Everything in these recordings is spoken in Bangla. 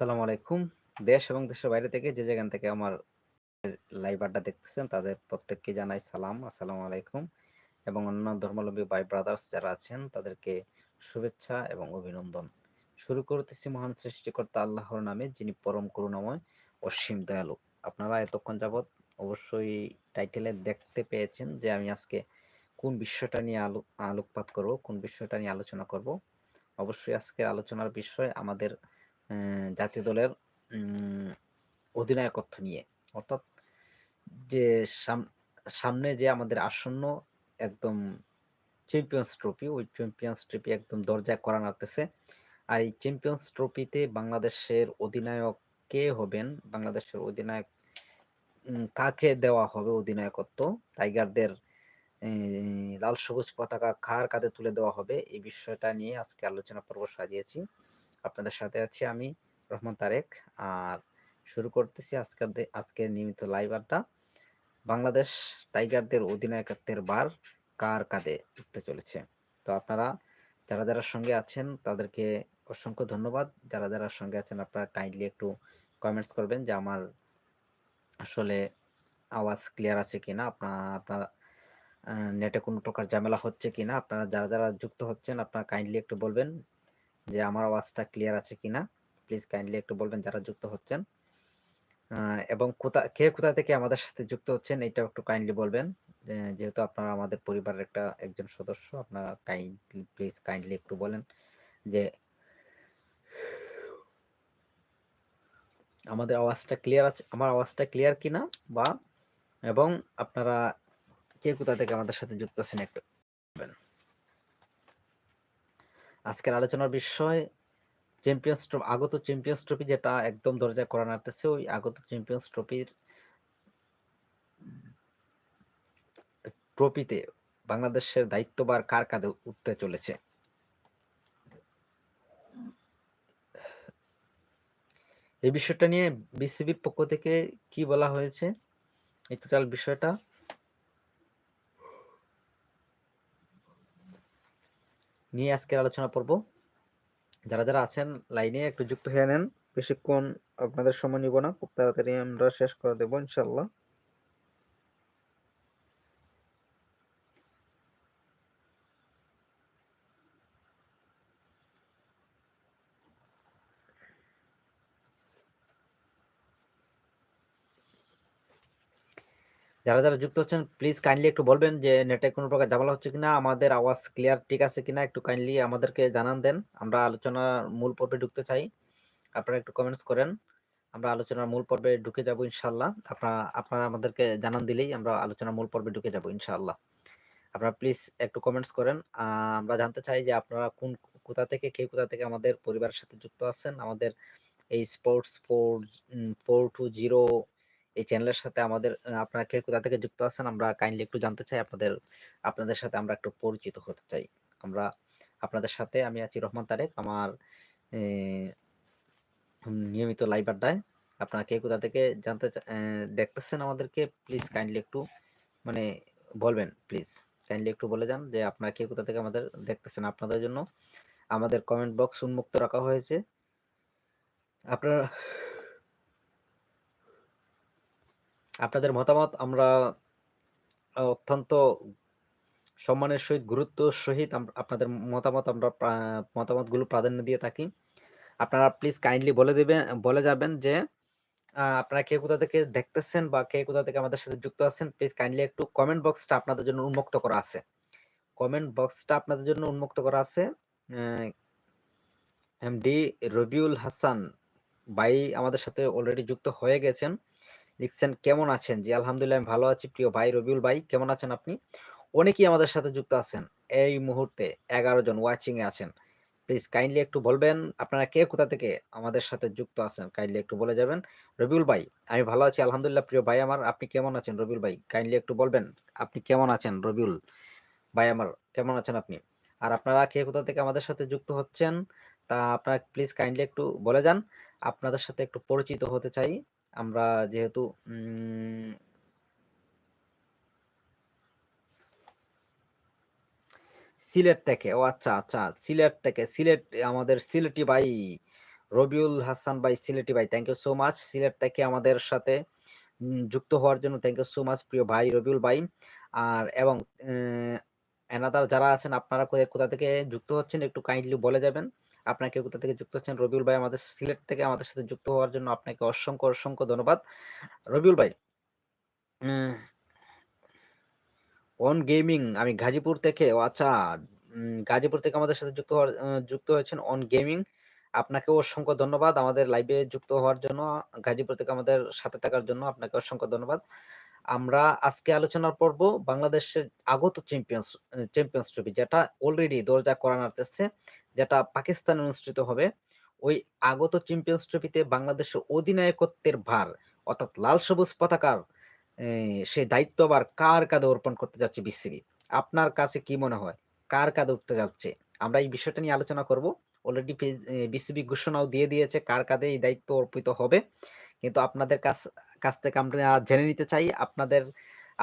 আসসালামু আলাইকুম। দেশ এবং দেশের বাইরে থেকে যে যেখান থেকে আমার লাইভ আড্ডা দেখতেছেন তাদের প্রত্যেককে জানাই সালাম, আসসালামু আলাইকুম এবং অন্য ধর্মাবলম্বী ভাই ব্রাদার্স যারা আছেন তাদেরকে শুভেচ্ছা এবং অভিনন্দন। শুরু করতেছি মহান সৃষ্টিকর্তা আল্লাহর নামে যিনি পরম করুণাময়, অসীম দয়ালু। আপনারা এতক্ষণ যাবৎ অবশ্যই টাইটেলে দেখতে পেয়েছেন যে আমি আজকে কোন বিষয়টা নিয়ে আলো আলোকপাত করব, কোন বিষয়টা নিয়ে আলোচনা করব। অবশ্যই আজকের আলোচনার বিষয় আমাদের জাতীয় দলের অধিনায়কত্ব নিয়ে। অর্থাৎ যে সাম- সামনে যে আমাদের আসন্ন একদম চ্যাম্পিয়ন্স ট্রফি ওই চ্যাম্পিয়ন্স ট্রফি একদম দরজায় করা নাড়তেছে। আর এই চ্যাম্পিয়ন্স ট্রফিতে বাংলাদেশের অধিনায়ক কে হবেন? বাংলাদেশের অধিনায়ক কাকে দেওয়া হবে অধিনায়কত্ব? টাইগারদের লাল সবুজ পতাকা কার কাঁধে তুলে দেওয়া হবে? এই বিষয়টা নিয়ে আজকে আলোচনা পর্ব সাজিয়েছি। আপনাদের সাথে আছি আমি রহমান তারেক। আর শুরু করতেছি আজকের আজকের নিয়মিত লাইভ আড্ডা। বাংলাদেশ টাইগারদের অধিনায়কত্বের বার কার কাঁধে উঠতে চলেছে? তো আপনারা যারা যারা সঙ্গে আছেন, তাদেরকে অসংখ্য ধন্যবাদ। যারা যারা সঙ্গে আছেন, আপনারা কাইন্ডলি একটু কমেন্টস করবেন যে আমার আসলে আওয়াজ ক্লিয়ার আছে কিনা, আপনার আপনার নেটে কোনো প্রকার ঝামেলা হচ্ছে কিনা, আপনারা যারা যারা যুক্ত হচ্ছেন, আপনারা কাইন্ডলি একটু বলবেন। যে আমার আওয়াজটা ক্লিয়ার আছে কিনা প্লিজ কাইন্ডলি একটু বলবেন যারা যুক্ত হচ্ছেন এবং কোথা, কে কোথা থেকে আমাদের সাথে যুক্ত হচ্ছেন এটা একটু কাইন্ডলি বলবেন যেহেতু আপনারা আমাদের পরিবারের একটা একজন সদস্য, আপনারা কাইন্ডলি প্লিজ কাইন্ডলি একটু বলেন যে, আমাদের আওয়াজটা ক্লিয়ার আছে, আমার আওয়াজটা ক্লিয়ার কিনা বা, এবং আপনারা কে কোথা থেকে আমাদের সাথে যুক্ত আছেন একটু। আজকের আলোচনার বিষয় চ্যাম্পিয়ন্স ট্রফি আগত চ্যাম্পিয়ন্স ট্রফি যেটা একদম দরজায় করা নাড়তেছে, ওই আগত চ্যাম্পিয়ন্স ট্রফির ট্রফিতে বাংলাদেশের দায়িত্বভার কার কাঁধে উঠতে চলেছে? এই বিষয়টা নিয়ে বিসিবির পক্ষ থেকে কি বলা হয়েছে? এই টোটাল বিষয়টা। নিয়ে আজকের আলোচনা পর্ব। যারা যারা আছেন লাইনে একটু যুক্ত হয়ে নেন। বেশিক্ষণ আপনাদের সময় নিব না। খুব তাড়াতাড়ি আমরা শেষ করে দেবো ইনশাল্লাহ যারা যারা যুক্ত হচ্ছেন প্লিজ কাইন্ডলি একটু বলবেন যে নেটে কোনো প্রকার ঝামেলা হচ্ছে কিনা, আমাদের আওয়াজ ক্লিয়ার ঠিক আছে কিনা, একটু কাইন্ডলি আমাদেরকে জানান দেন। আমরা আলোচনার মূল পর্বে ঢুকতে চাই। আপনারা একটু কমেন্টস করেন। আমরা আলোচনার মূল পর্বে ঢুকে যাব ইনশাল্লাহ আপনারা আপনারা আমাদেরকে জানান দিলেই আমরা আলোচনার মূল পর্বে ঢুকে যাব ইনশাল্লাহ আপনারা প্লিজ একটু কমেন্টস করেন। আমরা জানতে চাই যে আপনারা কোন কোথা থেকে, কে কোথা থেকে আমাদের পরিবারের সাথে যুক্ত আছেন? আমাদের এই sports four four two zero এই চ্যানেলের সাথে আমাদের আপনারা কে কোথা থেকে যুক্ত আছেন, আমরা কাইন্ডলি একটু জানতে চাই, আপনাদের আপনাদের সাথে আমরা একটু পরিচিত হতে চাই। আমরা আপনাদের সাথে আমি আছি রহমান তারেক, আমার নিয়মিত লাইভ আড্ডায়। আপনারা কে কোথা থেকে জানতে দেখতেছেন আমাদেরকে প্লিজ কাইন্ডলি একটু মানে বলবেন প্লিজ কাইন্ডলি একটু বলে যান যে আপনারা কে কোথা থেকে আমাদের দেখতেছেন আপনাদের জন্য। আমাদের কমেন্ট বক্স উন্মুক্ত রাখা হয়েছে। আপনারা আপনাদের মতামত? আমরা অত্যন্ত সম্মানের সহিত, গুরুত্ব সহিত আপনাদের মতামত আমরা মতামতগুলো প্রাধান্য দিয়ে থাকি। আপনারা প্লিজ কাইন্ডলি বলে দেবেন, বলে যাবেন যে আপনারা কে কোথা থেকে দেখতেছেন বা কে কোথা থেকে আমাদের সাথে যুক্ত আছেন প্লিজ কাইন্ডলি একটু কমেন্ট বক্সটা আপনাদের জন্য উন্মুক্ত করা আছে। কমেন্ট বক্সটা আপনাদের জন্য উন্মুক্ত করা আছে এমডি রবিউল হাসান ভাই আমাদের সাথে অলরেডি যুক্ত হয়ে গেছেন। লিখছেন কেমন আছেন? জি, আলহামদুলিল্লাহ, আমি ভালো আছি। প্রিয় ভাই, রবিউল ভাই, কেমন আছেন আপনি? অনেকেই আমাদের সাথে যুক্ত আছেন। এই মুহূর্তে এগারো জন ওয়াচিং এ আছেন। প্লিজ কাইন্ডলি একটু বলবেন, আপনারা কে, কোথা থেকে আমাদের সাথে যুক্ত আছেন? কাইন্ডলি একটু বলে যাবেন। রবিউল ভাই, আমি ভালো আছি, আলহামদুলিল্লাহ, প্রিয় ভাই আমার। আপনি কেমন আছেন রবিউল ভাই? কাইন্ডলি একটু বলবেন, আপনি কেমন আছেন রবিউল ভাই আমার? কেমন আছেন আপনি? আর আপনারা কে, কোথা থেকে আমাদের সাথে যুক্ত হচ্ছেন? তা আপনারা প্লিজ কাইন্ডলি একটু বলে যান। আপনাদের সাথে একটু পরিচিত হতে চাই। আমরা যেহেতু সিলেট থেকে, ও আচ্ছা আচ্ছা সিলেট থেকে, সিলেট, আমাদের সিলেটি ভাই, রবিউল হাসান ভাই, সিলেটি ভাই thank you so much Sylhet থেকে আমাদের সাথে যুক্ত হওয়ার জন্য থ্যাংক ইউ সো মাচ প্রিয় ভাই, রবিউল ভাই, আর, এবং এনাদার যারা আছেন, আপনারা কোথা থেকে যুক্ত হচ্ছেন, একটু কাইন্ডলি বলে যাবেন। আপনাকে কোথা থেকে যুক্ত হচ্ছেন? রবিউল ভাই আমাদের সিলেট থেকে আমাদের সাথে যুক্ত হওয়ার জন্য আপনাকে অসংখ্য অসংখ্য ধন্যবাদ। রবিউল ভাই অন গেমিং আমি গাজীপুর থেকে, ও আচ্ছা গাজীপুর থেকে আমাদের সাথে যুক্ত হওয়ার যুক্ত হয়েছেন অন গেমিং আপনাকে অসংখ্য ধন্যবাদ আমাদের লাইভে যুক্ত হওয়ার জন্য, গাজীপুর থেকে আমাদের সাথে থাকার জন্য আপনাকে অসংখ্য ধন্যবাদ। আমরা আজকে আলোচনা করব বাংলাদেশের আগত চ্যাম্পিয়ন্স চ্যাম্পিয়ন্স ট্রফি যেটা অলরেডি দরজা করা নাড়তেছে যেটা পাকিস্তানে অনুষ্ঠিত হবে। ওই আগত চ্যাম্পিয়ন্স ট্রফিতে বাংলাদেশের অধিনায়কত্বের ভার, অর্থাৎ লাল সবুজ পতাকার সেই দায়িত্ববার কার কাঁধে অর্পণ করতে যাচ্ছে বিসিবি আপনার কাছে কি মনে হয়? কার কাঁধে উঠতে যাচ্ছে? আমরা এই বিষয়টা নিয়ে আলোচনা করব। অলরেডি বিসিবি ঘোষণাও দিয়ে দিয়েছে কার কাঁধে এই দায়িত্ব অর্পিত হবে। কিন্তু আপনাদের কাছ কাছ থেকে আমরা জেনে নিতে চাই আপনাদের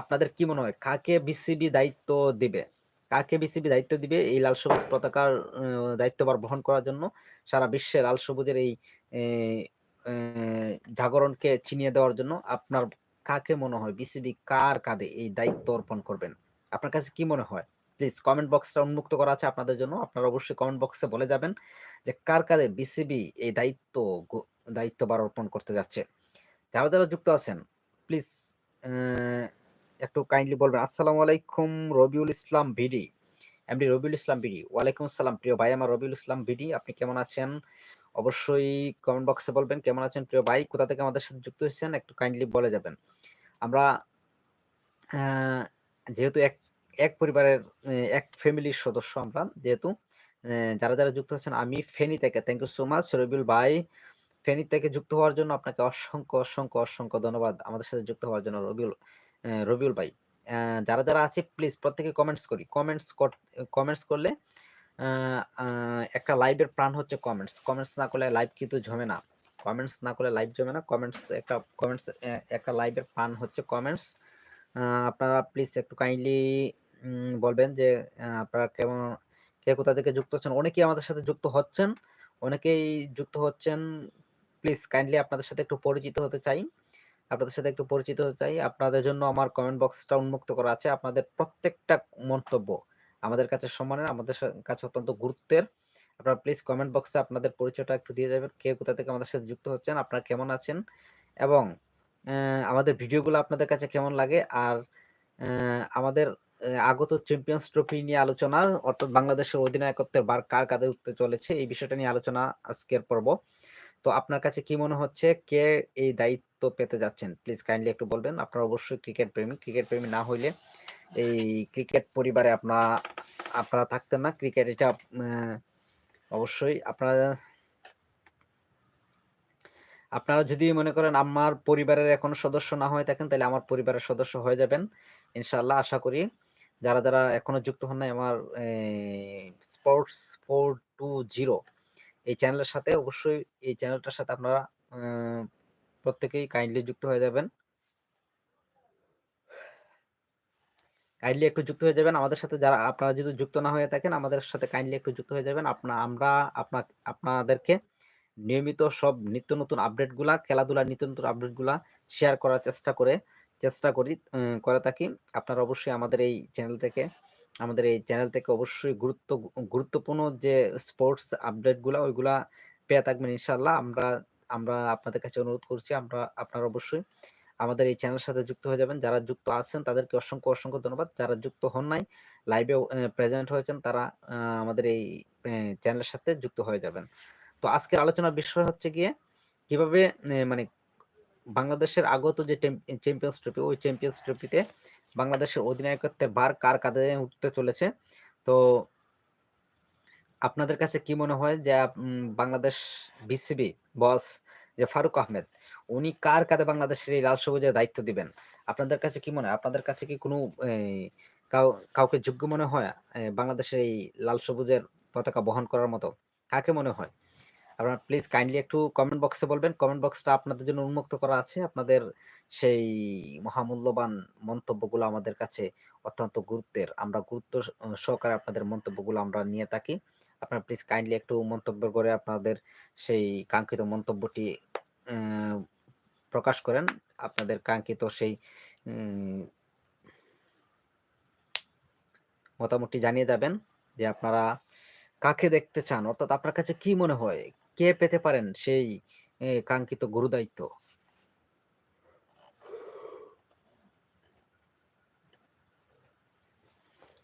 আপনাদের কি মনে হয়? কাকে বিসিবি দায়িত্ব দিবে? কাকে বিসিবি দায়িত্ব দিবে এই লাল সবুজ পতাকার দায়িত্বভার বহন করার জন্য? সারা বিশ্বে লাল সবুজের এই জাগরণকে চিনিয়ে দেওয়ার জন্য আপনার কাকে মনে হয়? বিসিবি কার কাঁধে এই দায়িত্ব অর্পণ করবেন? আপনার কাছে কি মনে হয়? প্লিজ কমেন্ট বক্সটা উন্মুক্ত করা আছে আপনাদের জন্য। আপনারা অবশ্যই কমেন্ট বক্সে বলে যাবেন যে কার কাঁধে বিসিবি এই দায়িত্ব দায়িত্ববার অর্পণ করতে যাচ্ছে? যারা যারা যুক্ত আছেন প্লিজ একটু কাইন্ডলি বলবেন, আসসালামু আলাইকুম রবিউল ইসলাম ভিডি। এমডি রবিউল ইসলাম ভিডি, ওয়ালাইকুম আসসালাম প্রিয় ভাই, আমার রবিউল ইসলাম ভিডি, আপনি কেমন আছেন? অবশ্যই কমেন্ট বক্সে বলবেন, কেমন আছেন প্রিয় ভাই? কোথা থেকে আমাদের সাথে যুক্ত হয়েছেন? একটু কাইন্ডলি বলে যাবেন। আমরা যেহেতু এক এক পরিবারের এক ফ্যামিলির সদস্য আমরা, যেহেতু যারা যারা যুক্ত হচ্ছেন আমি ফেনি থেকে। Thank you so much Rabiul ভাই। ফেনী থেকে যুক্ত হওয়ার জন্য আপনাকে অসংখ্য অসংখ্য অসংখ্য ধন্যবাদ আমাদের সাথে যুক্ত হওয়ার জন্য রবিউল রবিউল ভাই। যারা যারা আছে প্লিজ প্রত্যেকে কমেন্টস করি। কমেন্টস কমেন্টস করলে একটা লাইভের প্রাণ হচ্ছে কমেন্টস কমেন্টস না করলে লাইভ কিন্তু জমে না। কমেন্টস না করলে লাইভ জমে না। কমেন্টস একটা কমেন্টস একটা লাইভের প্রাণ হচ্ছে কমেন্টস আপনারা প্লিজ একটু কাইন্ডলি বলবেন যে আপনারা কেমন, কে কোথা থেকে যুক্ত হচ্ছেন? অনেকেই আমাদের সাথে যুক্ত হচ্ছেন। অনেকেই যুক্ত হচ্ছেন প্লিজ কাইন্ডলি আপনাদের সাথে একটু পরিচিত হতে চাই। আপনাদের সাথে একটু পরিচিত হতে চাই। আপনাদের জন্য আমার কমেন্ট বক্সটা উন্মুক্ত করা আছে। আপনাদের প্রত্যেকটা মন্তব্য আমাদের কাছে সম্মানের আমাদের কাছে অত্যন্ত গুরুত্বের। আপনারা প্লিজ কমেন্ট বক্সে আপনাদের পরিচয়টা একটু দিয়ে যাবেন। কে কোথা থেকে আমাদের সাথে যুক্ত হচ্ছেন, আপনারা কেমন আছেন? এবং আমাদের ভিডিওগুলো আপনাদের কাছে কেমন লাগে? আর আমাদের আগত চ্যাম্পিয়ন্স ট্রফি নিয়ে আলোচনা, অর্থাৎ বাংলাদেশের অধিনায়কত্বের বার কার কাঁধে উঠতে চলেছে, এই বিষয়টা নিয়ে আলোচনা আজকের পর্ব। তো আপনার কাছে কি মনে হচ্ছে? কে এই দায়িত্ব পেতে যাচ্ছেন? প্লিজ কাইন্ডলি একটু বলবেন। আপনারা অবশ্যই ক্রিকেট প্রেমী। ক্রিকেট প্রেমী না হইলে এই ক্রিকেট পরিবারে আপনারা আপনারা থাকতেন না। ক্রিকেট এটা অবশ্যই আপনারা আপনারা যদি মনে করেন আমার পরিবারের এখন সদস্য না হয়ে থাকেন, তাহলে আমার পরিবারের সদস্য হয়ে যাবেন। ইনশাল্লাহ আশা করি। যারা যারা এখনও যুক্ত হন নাই, আমার স্পোর্টস ফোর টু জিরো এই চ্যানেলের সাথে অবশ্যই এই চ্যানেলটার সাথে আপনারা প্রত্যেকেই কাইন্ডলি যুক্ত হয়ে যাবেন। কাইন্ডলি একটু যুক্ত হয়ে যাবেন। আমাদের সাথে যারা, আপনারা যদি যুক্ত না হয়ে থাকেন, আমাদের সাথে কাইন্ডলি একটু যুক্ত হয়ে যাবেন। আপনার আমরা আপনার আপনাদেরকে নিয়মিত সব নিত্য নতুন আপডেটগুলা খেলাধুলার নিত্য নতুন আপডেটগুলা শেয়ার করার চেষ্টা করে, চেষ্টা করি করে থাকি। আপনারা অবশ্যই আমাদের এই চ্যানেল থেকে আমাদের এই চ্যানেল থেকে অবশ্যই গুরুত্ব, গুরুত্বপূর্ণ যে স্পোর্টস আপডেটগুলো ওইগুলা পেয়ে থাকবেন ইনশাল্লাহ আমরা আমরা আপনাদের কাছে অনুরোধ করছি, আমরা, আপনারা অবশ্যই আমাদের এই চ্যানেলের সাথে যুক্ত হয়ে যাবেন। যারা যুক্ত আছেন, তাদেরকে অসংখ্য অসংখ্য ধন্যবাদ। যারা যুক্ত হন নাই লাইভে প্রেজেন্ট হয়েছেন, তারা আমাদের এই চ্যানেলের সাথে যুক্ত হয়ে যাবেন। তো আজকের আলোচনার বিষয় হচ্ছে গিয়ে, কীভাবে মানে বাংলাদেশের আগত যে চ্যাম্পিয়ন্স ট্রফি ওই চ্যাম্পিয়ন্স ট্রফিতে বাংলাদেশের অধিনায়কত্বের ভার কার কাঁধে উঠতে চলেছে? তো আপনাদের কাছে কি মনে হয় যে বাংলাদেশ বিসিবি বস যে ফারুক আহমেদ, উনি কার কাঁধে বাংলাদেশের এই লাল সবুজের দায়িত্ব দিবেন? আপনাদের কাছে কি মনে হয়? আপনাদের কাছে কি কোনো কাউকে যোগ্য মনে হয় বাংলাদেশের এই লাল সবুজের পতাকা বহন করার মতো? কাকে মনে হয়? আপনারা প্লিজ কাইন্ডলি একটু কমেন্ট বক্সে বলবেন। কমেন্ট বক্সটা আপনাদের জন্য উন্মুক্ত করা আছে। আপনাদের সেই মহামূল্যবান মন্তব্যগুলো আমাদের কাছে অত্যন্ত গুরুত্বের। আমরা গুরুত্ব সহকারে আপনাদের মন্তব্যগুলো আমরা নিয়ে থাকি। আপনারা প্লিজ কাইন্ডলি একটু মন্তব্য করে আপনাদের সেই কাঙ্ক্ষিত মন্তব্যটি প্রকাশ করেন। আপনাদের কাঙ্ক্ষিত সেই মতামতটি জানিয়ে যাবেন যে আপনারা কাকে দেখতে চান? অর্থাৎ আপনার কাছে কি মনে হয়? কে পেতে পারেন সেই কাঙ্ক্ষিত গুরু দায়িত্ব?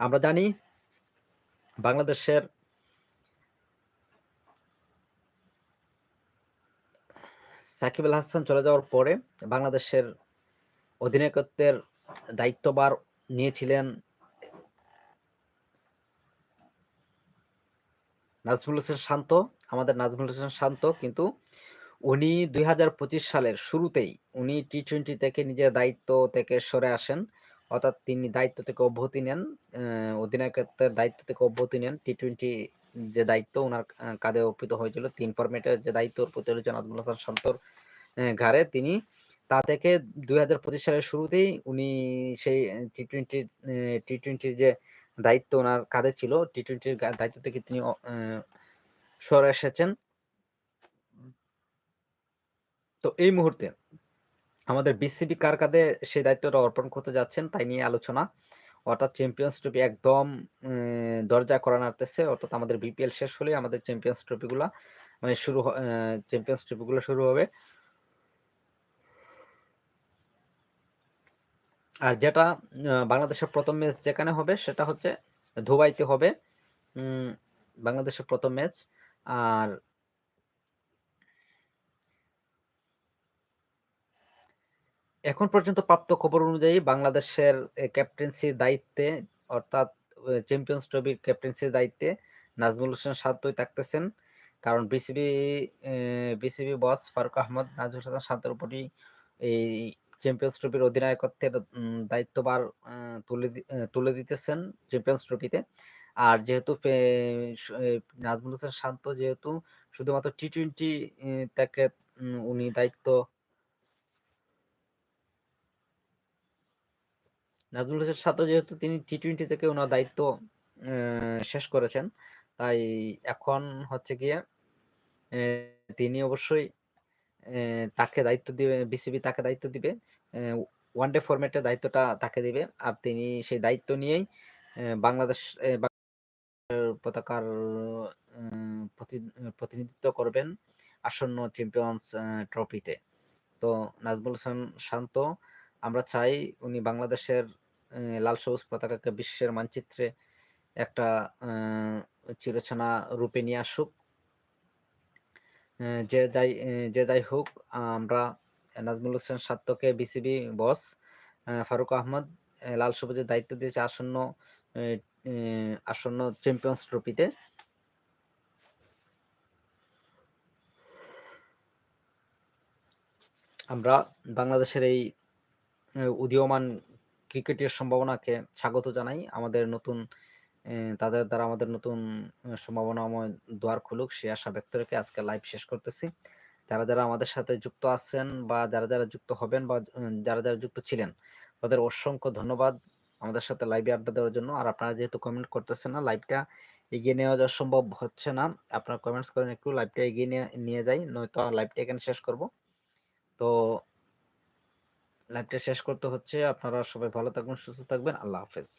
আমরা জানি বাংলাদেশের সাকিব আল হাসান চলে যাওয়ার পরে বাংলাদেশের অধিনায়কত্বের দায়িত্ববার নিয়েছিলেন নাজমুল হোসেন শান্ত, আমাদের নাজমুল হোসেন শান্ত কিন্তু উনি দু হাজার পঁচিশ সালের শুরুতেই উনি টি টোয়েন্টি থেকে নিজের দায়িত্ব থেকে সরে আসেন। অর্থাৎ তিনি দায়িত্ব থেকে অব্যাহতি নেন অধিনায়কত্বের দায়িত্ব থেকে অব্যাহতি নেন। টি টোয়েন্টি যে দায়িত্ব ওনার কাঁধে অর্পিত হয়েছিল, তিন ফরম্যাটের যে দায়িত্ব অর্পিত হয়েছিল নাজমুল হাসান শান্তর ঘাড়ে, তিনি তা থেকে দুই হাজার পঁচিশ সালের শুরুতেই উনি সেই টি টোয়েন্টি টি টোয়েন্টির যে দায়িত্ব ওনার কাঁধে ছিল। টি টোয়েন্টির দায়িত্ব থেকে তিনি সরে এসেছেন। তো এই মুহূর্তে আমাদের বিসিবি কার কাঁধে সেই দায়িত্বটা অর্পণ করতে যাচ্ছেন তাই নিয়ে আলোচনা। অর্থাৎ চ্যাম্পিয়ন্স ট্রফি একদম দরজা করা নাড়তেছে। অর্থাৎ আমাদের বিপিএল শেষ হলে আমাদের চ্যাম্পিয়ন্স ট্রফিগুলো মানে শুরু চ্যাম্পিয়ন্স ট্রফিগুলো শুরু হবে। আর যেটা বাংলাদেশের প্রথম ম্যাচ যেখানে হবে সেটা হচ্ছে ধুবাইতে হবে। বাংলাদেশের প্রথম ম্যাচ আর এখন পর্যন্ত প্রাপ্ত খবর অনুযায়ী বাংলাদেশের ক্যাপ্টেন্সির দায়িত্বে, অর্থাৎ চ্যাম্পিয়ন্স ট্রফির ক্যাপ্টেন্সির দায়িত্বে নাজমুল হোসেন সাদ্দই থাকতেছেন। কারণ BCB BCB boss Faruque Ahmed, Najmul Hossain সাদ্দর উপরই এই চ্যাম্পিয়ন্স ট্রফির অধিনায়কত্বের দায়িত্ববার তুলে তুলে দিতেছেন চ্যাম্পিয়ন্স ট্রফিতে আর যেহেতু নাজমুল হোসেন শান্ত যেহেতু, শুধুমাত্র টি টোয়েন্টি তাকে উনি দায়িত্ব নাজমুল হোসেন সাথে যেহেতু তিনি টি টোয়েন্টি থেকে ওনার দায়িত্ব শেষ করেছেন। তাই এখন হচ্ছে গিয়ে তিনি অবশ্যই তাকে দায়িত্ব দিবে বিসিবি তাকে দায়িত্ব দিবে ওয়ান ডে ফরম্যাটের দায়িত্বটা তাকে দিবে। আর তিনি সেই দায়িত্ব নিয়েই বাংলাদেশ পতাকার প্রতিনিধিত্ব করবেন আসন্ন চ্যাম্পিয়ন্স ট্রফিতে তো নাজমুল হোসেন শান্ত, আমরা চাই উনি বাংলাদেশের লাল সবুজ পতাকাকে বিশ্বের মানচিত্রে একটা চিরচেনা রূপে নিয়ে আসুক। যে যাই যে যাই হোক, আমরা নাজমুল হোসেন সাত্তকে বিসিবি বস ফারুক আহমদ লাল সবুজের দায়িত্ব দিয়েছে আসন্ন আসন্ন চ্যাম্পিয়ন্স ট্রফিতে আমরা বাংলাদেশের এই উদীয়মান ক্রিকেটের সম্ভাবনাকে স্বাগত জানাই আমাদের নতুন তাদের দ্বারা আমাদের নতুন সম্ভাবনাময় দুয়ার খুলুক, সে আশা ব্যক্ত রেখে আজকে লাইভ শেষ করতেছি। যারা যারা আমাদের সাথে যুক্ত আছেন বা যারা যারা যুক্ত হবেন বা যারা যারা যুক্ত ছিলেন, তাদের অসংখ্য ধন্যবাদ আমাদের সাথে লাইভে আড্ডা দেওয়ার জন্য। আর আপনারা যেহেতু কমেন্ট করতেছেন না লাইভটা এগিয়ে নেওয়া যাওয়া সম্ভব হচ্ছে না। আপনারা কমেন্টস করেন একটু লাইভটা এগিয়ে নিয়ে নিয়ে যাই, নয়তো লাইভটা এখানে শেষ করব। তো লাইভটা শেষ করতে হচ্ছে। আপনারা সবাই ভালো থাকবেন সুস্থ থাকবেন। আল্লাহ হাফেজ।